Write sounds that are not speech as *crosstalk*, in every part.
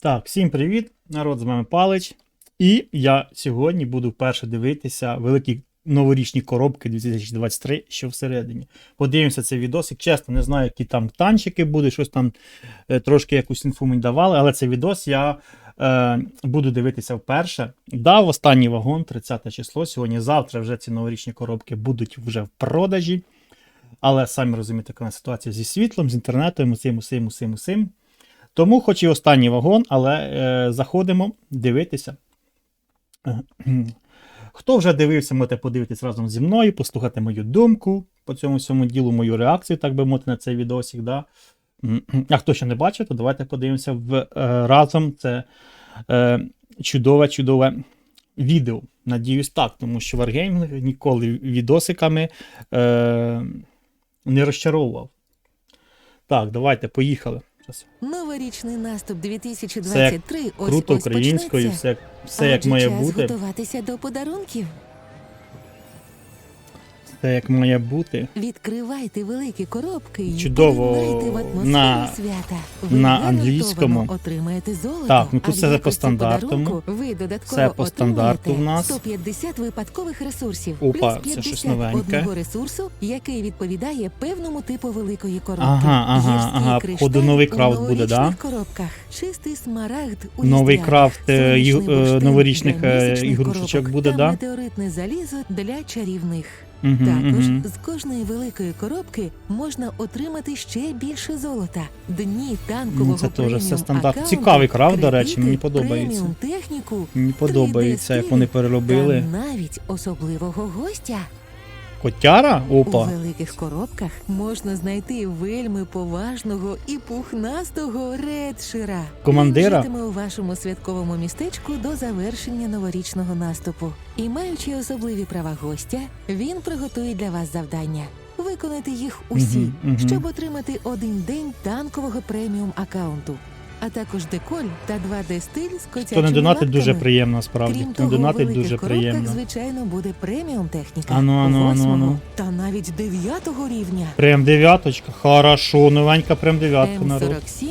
Так, всім привіт! Народ з вами Палич. І я сьогодні буду вперше дивитися великі новорічні коробки 2023, що всередині. Подивимося цей відосик. Чесно, не знаю, які там танчики будуть, щось там е, трошки якусь інфу мені давали, але цей відос я е, буду дивитися вперше. Дав останній вагон, 30 число. Сьогодні, завтра вже ці новорічні коробки будуть вже в продажі. Але самі розумієте, яка ситуація зі світлом, з інтернетом, усім, усім, усім, усім. Тому, хоч і останній вагон, але е, заходимо дивитися. Хто вже дивився, можете подивитись разом зі мною, послухати мою думку по цьому всьому ділу, мою реакцію, так би мовити, на цей відосик. Да? А хто ще не бачив, то давайте подивимося в, е, разом це е, чудове, чудове відео. Надіюсь, так, тому що Wargaming ніколи відосиками е, не розчаровував. Так, давайте, поїхали. Новорічний наступ 2023 ось Круто ось українською, все, все як має час бути. готуватися до подарунків. Все як має бути. Відкривайте великі коробки і Чудово в на- свята. на англійському. отримаєте золото. Так, ну тут все по подарунку Ви додатково Все по стандарту в нас. 150 випадкових ресурсів. Опа, плюс це щось новеньке. одного ресурсу, який відповідає певному типу великої коробки. Ага, ага, ага, походу новий крафт буде, да? коробках. Чистий смарагд у Новий крафт е, е, новорічних е, ігрушечок буде, да? метеоритне залізо для чарівних. Угу, Також угу. з кожної великої коробки можна отримати ще більше золота. Дні танкового це теж все стандарт. Цікавий крав, до речі, мені подобається. техніку, Мені подобається, як вони переробили. та навіть особливого гостя. Котяра? У Опа. великих коробках можна знайти вельми поважного і пухнастого редшира. Командира? Він житиме у вашому святковому містечку до завершення новорічного наступу. І маючи особливі права гостя, він приготує для вас завдання. Виконайте їх усі, Мгм, мгм. щоб отримати один день танкового преміум аккаунту, а також деколь та 2D стиль з Хто котячими не донатить, дуже приємно, справді. Крім Хто не того, донатить, великих дуже коробках, приємно. звичайно, буде преміум техніка. Ану, ану, ану, восьмого ану. та навіть дев'ятого рівня. Прям дев'яточка. Хорошо, новенька прям дев'ятка, народ. М47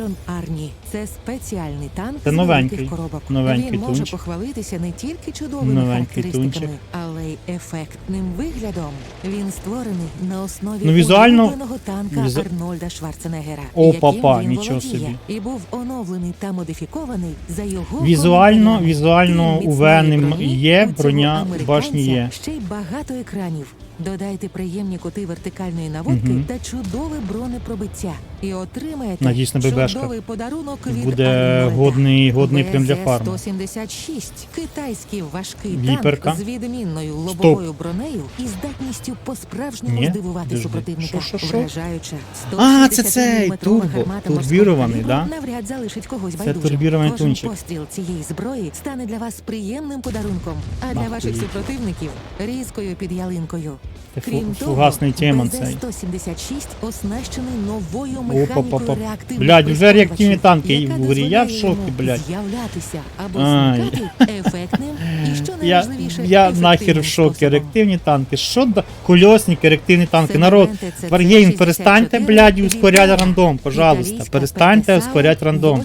Iron Arnie. Це спеціальний танк Це з новенький. великих коробок. Новенький Він може тунчик. похвалитися не тільки чудовими Новенький характеристиками, тунчик. але й ефектним виглядом. Він створений на основі Ну, візуально- улюбленого танка візу- Арнольда Шварценеггера, О, яким папа, він нічого володіє, собі. і був оновлений та модифікований за його Візуально, візуально у Венем є, броня башні є. Ще й багато екранів. Додайте приємні кути вертикальної наводки Мгм. та чудове бронепробиття. І отримаєте Надіюсь, на ББшках. чудовий подарунок від Буде Арнольда. годний, годний прям для фарму. 176 китайський важкий Віперка. танк з відмінною лобовою бронею і здатністю по-справжньому Ні, здивувати супротивника. Що, що, що? Вражаюча. А, це цей 160-міліметрова турбо, гармата морського турбірований, калібру да? Навряд залишить когось Це байдужим. турбірований Кожен тунчик. постріл цієї зброї стане для вас приємним подарунком, а для Ах, ваших супротивників різкою під ялинкою. Це фу- Крім того, фугасний темон цей. БЗ-176 оснащений новою Опа-па-па. механікою реактивних Блядь, вже прискорювачів, реактивні танки яка в грі. Я в дозволяє шокі, йому блядь. З'являтися або Ай. зникати ефектним і що Я, найважливіше, я ефективним нахер в шокі. способом. Реактивні танки. Що да? Кольосники, реактивні танки. Народ, Сегменти Варгейм, перестаньте, блядь, ускоряти рандом, пожалуйста. італійська Перестаньте ускоряти рандом.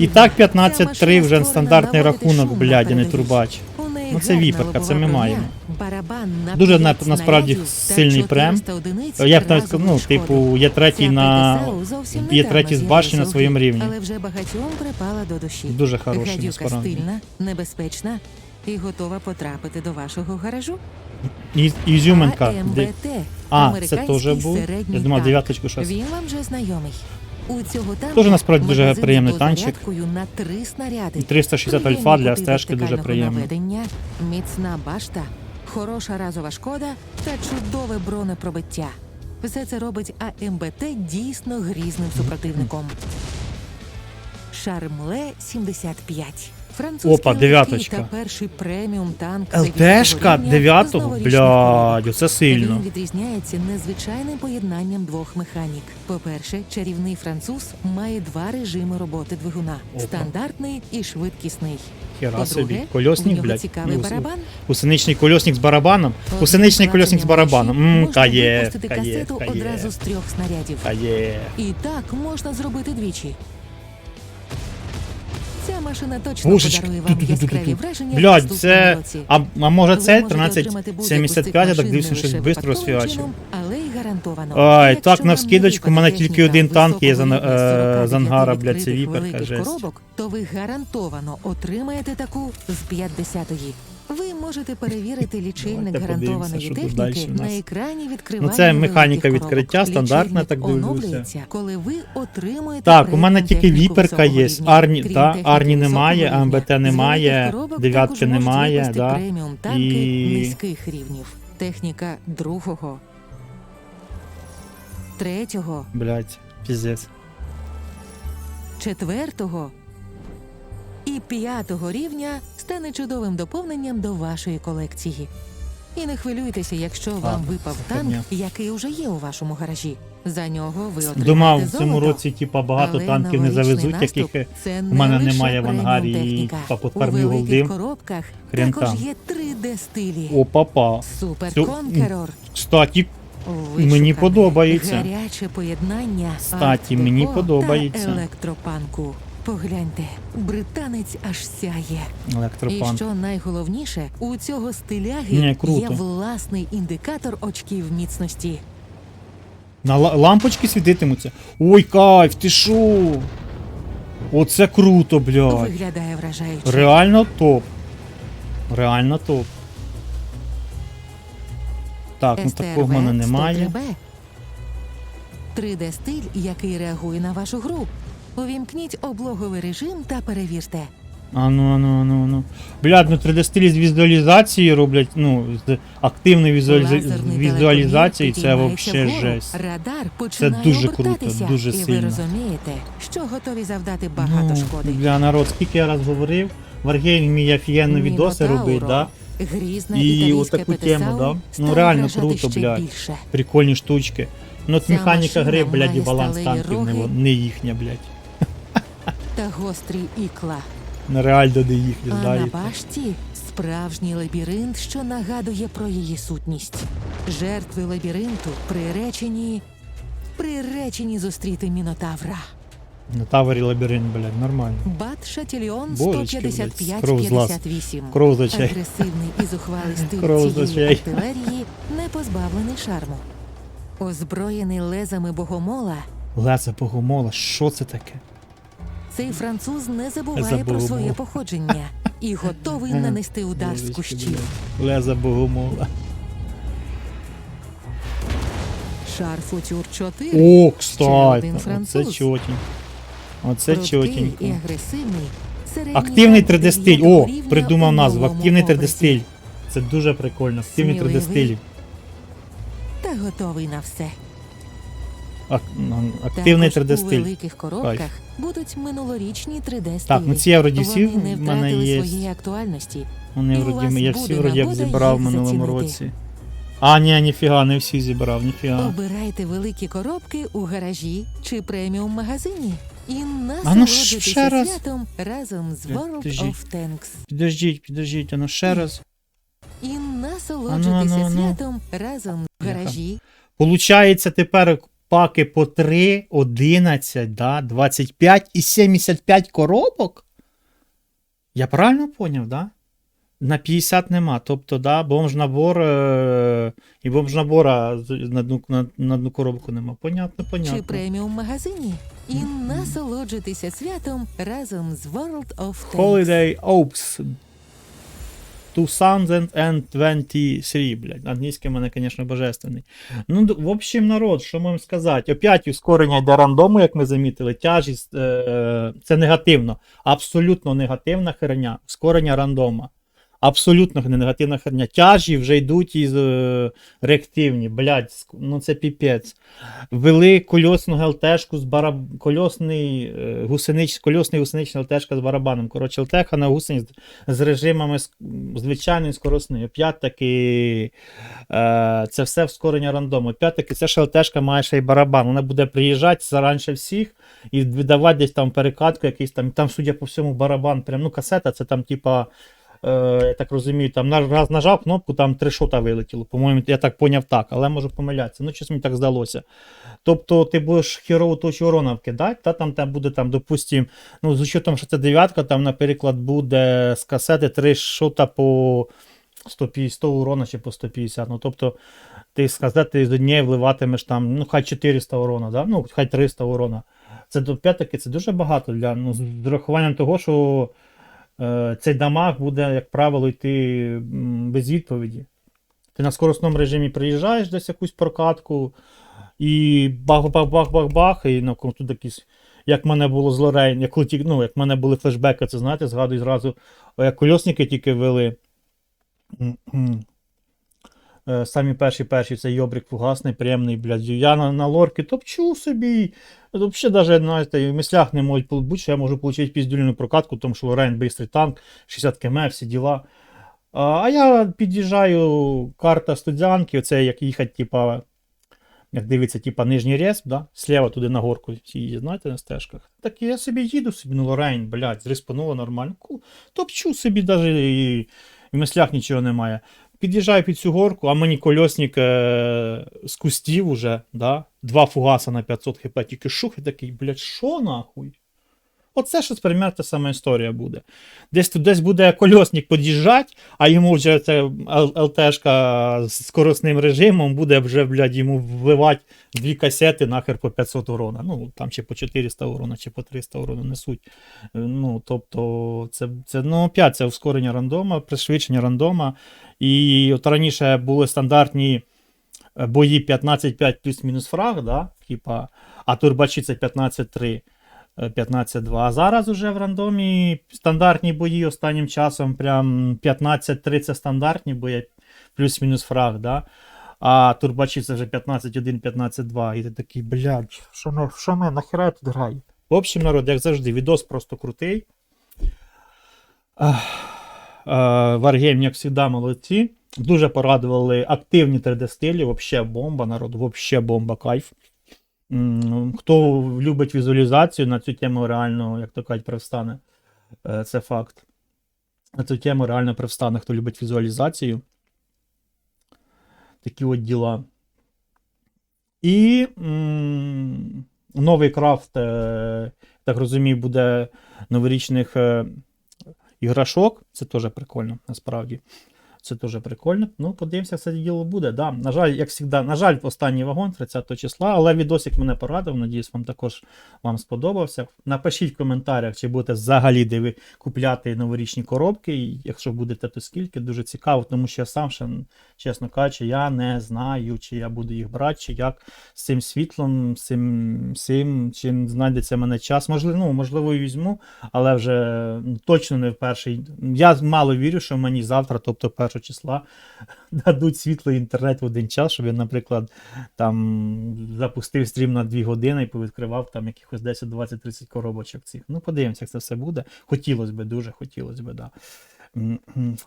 І так Ця 15-3 вже стандартний рахунок, блядь, а не трубач. Ну, це віперка, це ми маємо. Дуже на- насправді сильний прем. Я б навіть сказав, ну, типу, є третій на. Є третій з башні на своєму рівні. Але вже багатьом припала до душі. Дуже хороший, насправді. стильна, небезпечна і готова потрапити до вашого гаражу. І- Ізюминка. А, це теж був. Я думав, дев'яточку щось. Він вам вже знайомий. У цього танку Дуже, насправді, дуже магазин з приємний танчик. дозарядкою на три снаряди. І 360 Приємні альфа для кути стежки дуже вертикального приємно. наведення, міцна башта, хороша разова шкода та чудове бронепробиття. Все це робить АМБТ дійсно грізним супротивником. Шармле 75. Опа, дев'яточка. Перший преміум танк ЛТшка 9-го? 9 Блядь, оце сильно. Він відрізняється незвичайним поєднанням двох механік. По-перше, чарівний француз має два режими роботи двигуна: Опа. стандартний і швидкісний. Хера собі. Кольосник, блядь. цікавий барабан. Гусеничний кольосник з барабаном. Гусеничний кольосник з барабаном. Мм, Можна кає, випустити кає, касету кає. одразу з трьох снарядів. Кає. І так можна зробити двічі. Машина точно Божечки, подарує вам ту-ту-ту-ту-ту. яскраві враження. в Блядь, наступному це. році. А, а може Ви це можете отримати будь-яку з цих 1375, я так машин дивлюся, не щось лише швидко випадковим чином, Але й гарантовано. Ай, Якщо так, на вам вскидочку, в мене випаде тільки один танк є з ан- е, якості з ангара, 49 блядь, це відкритих віперка, великих жесть. коробок, то ви гарантовано отримаєте таку з 50-ї. Можете перевірити лічильник Давайте гарантованої подивимося, що тут техніки дальше в нас. на екрані відкривання Ну, це механіка відкриття, стандартна, Лічильник так дивлюся. оновлюється, коли ви отримуєте Так, у мене тільки віперка є. Арні, та, Арні немає, АМБТ немає, дев'ятки немає, да. преміум танки І- низьких рівнів. Техніка другого, третього, Блядь, піздець. четвертого і п'ятого рівня стане чудовим доповненням до вашої колекції. І не хвилюйтеся, якщо вам випав танк, херня. який уже є у вашому гаражі. За нього ви отримаєте Думав, в золото. цьому році, типа, багато Але танків не завезуть, яких це в мене лише немає в ангарі, і, техніка. по У великих голдим. коробках Хрен також там. є 3D стилі. О, папа. Супер Цю- Конкерор. Кстати, Вишукане, Мені подобається. Гаряче поєднання. Кстати, мені арт-деко подобається. Та електропанку. Погляньте, британець аж сяє. І електропан. що найголовніше, у цього стиляги Ні, є власний індикатор очків міцності. На ла- лампочки світитимуться. Ой, кайф, ти шо? Оце круто, блядь. Виглядає вражаюче. Реально топ. Реально топ. Так, ну такого в мене немає. 3D стиль, який реагує на вашу гру. Увімкніть облоговий режим та перевірте. Ану, ану, ану, ану. Блядь, ну 3D стилі з візуалізації роблять, ну, з активної візуаліза... Лазерний візуалізації, це підіймається вгору. жесть. Радар починає дуже круто, обертатися, дуже і сильно. ви розумієте, що готові завдати багато ну, шкоди. Для народ, скільки я раз говорив, Варгейн вміє офігенно відоси Мінотауро, робить, да? Грізна І італійська отаку тему, да? Ну, реально вражати круто, ще блядь. більше. Прикольні штучки. Ну от Ця механіка гри, блядь, і має баланс сталеві танків не, роги. не їхня, блядь. Та гострі ікла. Нереально не їхня, А на знаєте. башті справжній лабіринт, що нагадує про її сутність. Жертви лабіринту приречені. Приречені зустріти мінотавра. На тавері лабіринт, блядь, нормально. Бат Шатільон Божечки, блядь, кров з глаз. 155-58. Кров з очей. Агресивний і зухвалий стиль Кров з цієї очей. артилерії не позбавлений шарму. Озброєний лезами богомола, Леса Богомола, що це таке? Цей француз не забуває Леза про своє походження і готовий нанести удар з кущів. Леза Богомола. Шар Футюр 4. О, кстати, француз. чотенько. Оце агресивний. Активний танк 3D стиль. О, придумав назву. Активний 3D-стиль. Це дуже прикольно. Активний 3D Сміливий. стиль. Та готовий на все. Ак- ну, Активний Також 3D у стиль. великих коробках будуть минулорічні 3D стилі. Так, ну ці я вроді всі Вони не в мене втратили є. своєї актуальності. Вони І у вроді вас я буде всі вроді як нагода зібрав в їх минулому зацінити. році. А, ні, ніфіга, не всі зібрав, ніфіга. Обирайте великі коробки у гаражі чи преміум магазині. І А ну, насолоджуйтеся ще раз. святом разом з World подожди. of Tanks. Підождіть, підождіть, а ну ще раз. І Ану, насолоджуйтеся ану, ану. святом разом в Бляха. гаражі. Получається тепер паки по 3, 11, да, 25 і 75 коробок? Я правильно поняв, да? На 50 нема. Тобто, да, бомж-набор е- і бомж-набора на одну, на, на одну коробку нема. Понятно, понятно. чи преміум магазині. І насолоджуйтеся святом разом з World of Tanks. Holiday Oaks 2023, блядь. Англійський в мене, звісно, божественний. Ну, в общем, народ, що можемо сказати? Опять ускорення йде рандому, як ми замітили. Тяжість е- це негативно. Абсолютно негативна херня. Ускорення рандома. Абсолютно не негативна херня. Тяжі вже йдуть із е- реактивні. Блядь, ну це піпець. Ввели кольосну ГЛТшку з бараб... кольосний, е, гусенич... кольосний гусеничний ЛТшка з барабаном. Коротше, ЛТХа на гусениць з режимами звичайної скоросної. Опять таки е, це все вскорення рандому. Таки це ж ЛТшка має ще й барабан. Вона буде приїжджати заранше всіх і видавати десь там перекатку якийсь там. Там, судя по всьому, барабан. Прям, ну, касета, це там, типа. Е, я так розумію, там раз нажав кнопку, там три шота вилетіло. По-моєму, я так поняв так, але можу помилятися. Ну, щось мені так здалося. Тобто ти будеш херову точку урона вкидати, та там, там буде, там, допустим, ну, з учетом, що це дев'ятка, там, наприклад, буде з касети три шота по 150 100 урона чи по 150. Ну, тобто, ти з з однієї вливатимеш там, ну, хай 400 урона, да? ну, хай 300 урона. Це до п'ятики, це дуже багато для, ну, з урахуванням того, що цей дамаг буде, як правило, йти без відповіді. Ти на скоростному режимі приїжджаєш десь якусь прокатку, і бах-бах-бах-бах-бах, і ну, тут якісь. Як в мене було з Лорейн, як, ну, як в мене були флешбеки, це знаєте, згадую зразу, як кольосники тільки вели. Е, Самі перші перші це йобрик фугасний, приємний, блядь. Я на, на лорки топчу собі. Взагалі, навіть, знаєте, в мислях не можуть бути, що я можу отримати піздюльну прокатку, тому що Лорейн бистрий танк, 60 км, всі діла. А, я під'їжджаю, карта студянки, оце як їхати, типа, як дивиться, типа нижній рез, да? слева туди на горку знаєте, на стежках. Так я собі їду собі, ну Лорейн, блядь, зреспануло нормально. Топчу собі, навіть і в мислях нічого немає. Під'їжджаю під цю горку, а мені кольосник е- з кустів уже, да? два фугаса на 500 хп, тільки шух і такий, блядь, що нахуй? Оце щось примерно та сама історія буде. Десь тут десь буде кольосник під'їжджати, а йому вже це ЛТшка з скоростним режимом буде вже, блядь, йому вливати дві касети нахер по 500 урона. Ну, там чи по 400 урона, чи по 300 урона несуть. Е, Ну, тобто, це, це ну, опять це ускорення рандома, пришвидшення рандома. І от раніше були стандартні е, бої 15-5 плюс-мінус фраг, да? Типа, а турбачі це 15-3. Е, 15-2. А зараз уже в рандомі стандартні бої останнім часом прям 15-3 це стандартні бої, плюс-мінус фраг, да? А турбачі це вже 15-1, 15-2. І ти такий, блядь, що, на- що ми, нахера я тут граю? В общем, народ, як завжди, відос просто крутий. Ах, е, як завжди, молодці. Дуже порадували активні 3D-стилі, вообще бомба, народ, вообще бомба, кайф. Хто любить візуалізацію, на цю тему реально, як то кажуть, привстане. Е, Це факт. На цю тему реально привстане, хто любить візуалізацію. Такі от діла. І м, новий крафт, е, так розумію, буде новорічних е, іграшок. Це теж прикольно, насправді. Це теж прикольно. Ну, подивимося, це діло буде. Да. На жаль, як завжди, на жаль, останній вагон 30 числа, але відосик мене порадив. Надіюсь, вам також вам сподобався. Напишіть в коментарях, чи будете взагалі диви купляти новорічні коробки. Якщо будете, то скільки. Дуже цікаво, тому що я сам ще, чесно кажучи, я не знаю, чи я буду їх брати, чи як з цим світлом, з цим, з цим чи знайдеться мене час. Можливо, ну, можливо, і візьму, але вже точно не в перший. Я мало вірю, що мені завтра, тобто 1 числа, *laughs* дадуть світло і інтернет в один час, щоб я, наприклад, там запустив стрім на 2 години і повідкривав там якихось 10, 20, 30 коробочок цих. Ну, подивимося, як це все буде. Хотілося б, дуже хотілося б, да.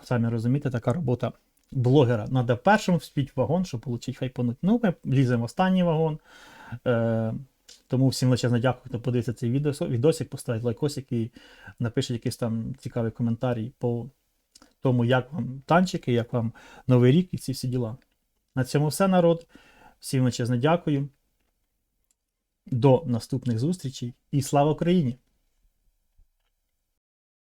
Самі розумієте, така робота блогера. Надо першим вспіть вагон, щоб отримати хайпануть. Ну, ми ліземо в останній вагон. Е, тому всім величезно дякую, хто подивиться цей відео, відосик, поставить лайкосик і напишіть якийсь там цікавий коментарій по тому, як вам танчики, як вам Новий рік і ці всі діла. На цьому все, народ. Всім величезно дякую. До наступних зустрічей і слава Україні!